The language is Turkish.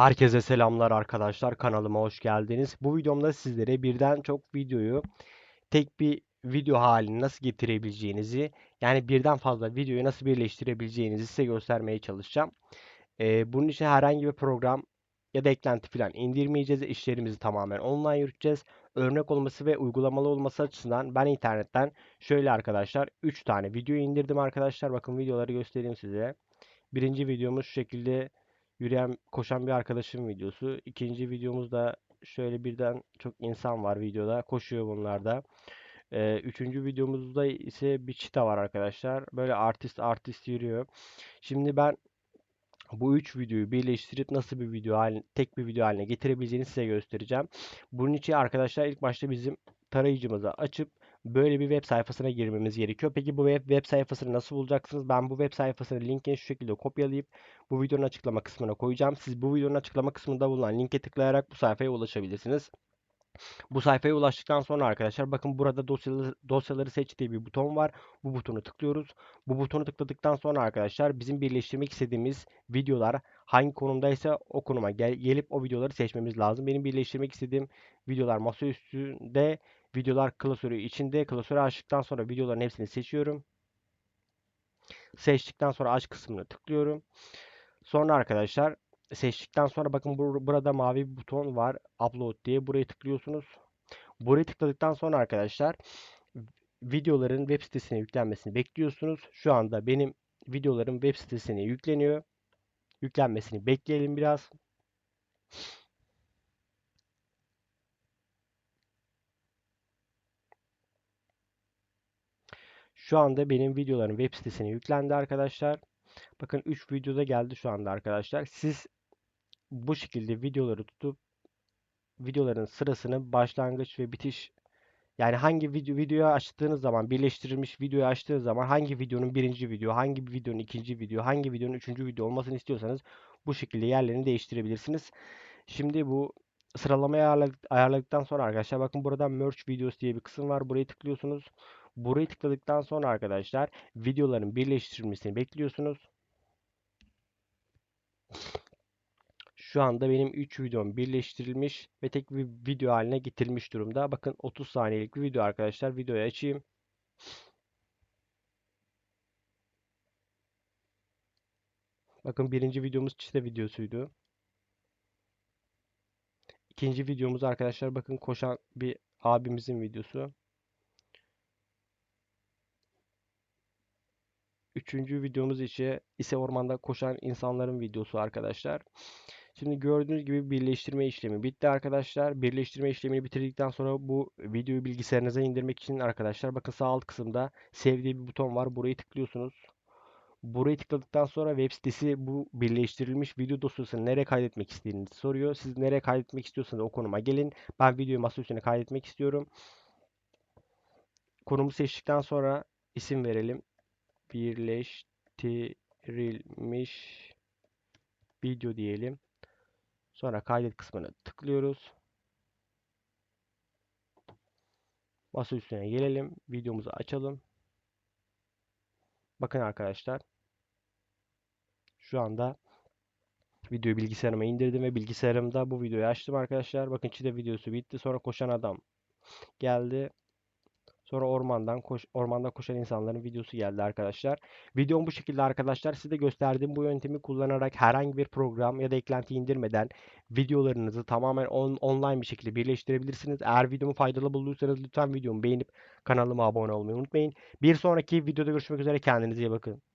Herkese selamlar arkadaşlar. Kanalıma hoş geldiniz. Bu videomda sizlere birden çok videoyu tek bir video haline nasıl getirebileceğinizi, yani birden fazla videoyu nasıl birleştirebileceğinizi size göstermeye çalışacağım. Ee, bunun için herhangi bir program ya da eklenti falan indirmeyeceğiz. İşlerimizi tamamen online yürüteceğiz. Örnek olması ve uygulamalı olması açısından ben internetten şöyle arkadaşlar 3 tane video indirdim arkadaşlar. Bakın videoları göstereyim size. Birinci videomuz şu şekilde yürüyen, koşan bir arkadaşım videosu. İkinci videomuzda şöyle birden çok insan var videoda. Koşuyor bunlar da. Ee, üçüncü videomuzda ise bir çita var arkadaşlar. Böyle artist artist yürüyor. Şimdi ben bu üç videoyu birleştirip nasıl bir video haline, tek bir video haline getirebileceğini size göstereceğim. Bunun için arkadaşlar ilk başta bizim tarayıcımızı açıp böyle bir web sayfasına girmemiz gerekiyor. Peki bu web, web sayfasını nasıl bulacaksınız? Ben bu web sayfasının linkini şu şekilde kopyalayıp bu videonun açıklama kısmına koyacağım. Siz bu videonun açıklama kısmında bulunan linke tıklayarak bu sayfaya ulaşabilirsiniz. Bu sayfaya ulaştıktan sonra arkadaşlar bakın burada dosyaları, dosyaları seç diye bir buton var. Bu butonu tıklıyoruz. Bu butonu tıkladıktan sonra arkadaşlar bizim birleştirmek istediğimiz videolar hangi konumdaysa o konuma gel gelip o videoları seçmemiz lazım. Benim birleştirmek istediğim videolar masaüstünde videolar klasörü içinde. Klasörü açtıktan sonra videoların hepsini seçiyorum. Seçtikten sonra aç kısmını tıklıyorum. Sonra arkadaşlar seçtikten sonra bakın bur burada mavi bir buton var. Upload diye. Buraya tıklıyorsunuz. Buraya tıkladıktan sonra arkadaşlar videoların web sitesine yüklenmesini bekliyorsunuz. Şu anda benim videolarım web sitesine yükleniyor. Yüklenmesini bekleyelim biraz. Şu anda benim videolarım web sitesine yüklendi arkadaşlar. Bakın 3 videoda geldi şu anda arkadaşlar. Siz bu şekilde videoları tutup videoların sırasını başlangıç ve bitiş yani hangi video videoyu açtığınız zaman birleştirilmiş videoyu açtığınız zaman hangi videonun birinci video, hangi videonun ikinci video, hangi videonun üçüncü video olmasını istiyorsanız bu şekilde yerlerini değiştirebilirsiniz. Şimdi bu sıralamayı ayarladıktan sonra arkadaşlar bakın burada merge videos diye bir kısım var. Burayı tıklıyorsunuz. Burayı tıkladıktan sonra arkadaşlar videoların birleştirilmesini bekliyorsunuz. Şu anda benim 3 videom birleştirilmiş ve tek bir video haline getirilmiş durumda. Bakın 30 saniyelik bir video arkadaşlar. Videoyu açayım. Bakın birinci videomuz çite videosuydu. İkinci videomuz arkadaşlar bakın koşan bir abimizin videosu. Üçüncü videomuz ise ise ormanda koşan insanların videosu arkadaşlar. Şimdi gördüğünüz gibi birleştirme işlemi bitti arkadaşlar. Birleştirme işlemini bitirdikten sonra bu videoyu bilgisayarınıza indirmek için arkadaşlar bakın sağ alt kısımda save diye bir buton var. Burayı tıklıyorsunuz. Burayı tıkladıktan sonra web sitesi bu birleştirilmiş video dosyasını nereye kaydetmek istediğinizi soruyor. Siz nereye kaydetmek istiyorsanız o konuma gelin. Ben videoyu masa üstüne kaydetmek istiyorum. Konumu seçtikten sonra isim verelim. Birleştirilmiş video diyelim. Sonra kaydet kısmına tıklıyoruz. Masa üstüne gelelim. Videomuzu açalım. Bakın arkadaşlar. Şu anda videoyu bilgisayarıma indirdim ve bilgisayarımda bu videoyu açtım arkadaşlar. Bakın çite videosu bitti. Sonra koşan adam geldi. Sonra ormandan koş, ormanda koşan insanların videosu geldi arkadaşlar. Videom bu şekilde arkadaşlar. Size gösterdiğim bu yöntemi kullanarak herhangi bir program ya da eklenti indirmeden videolarınızı tamamen on, online bir şekilde birleştirebilirsiniz. Eğer videomu faydalı bulduysanız lütfen videomu beğenip kanalıma abone olmayı unutmayın. Bir sonraki videoda görüşmek üzere. Kendinize iyi bakın.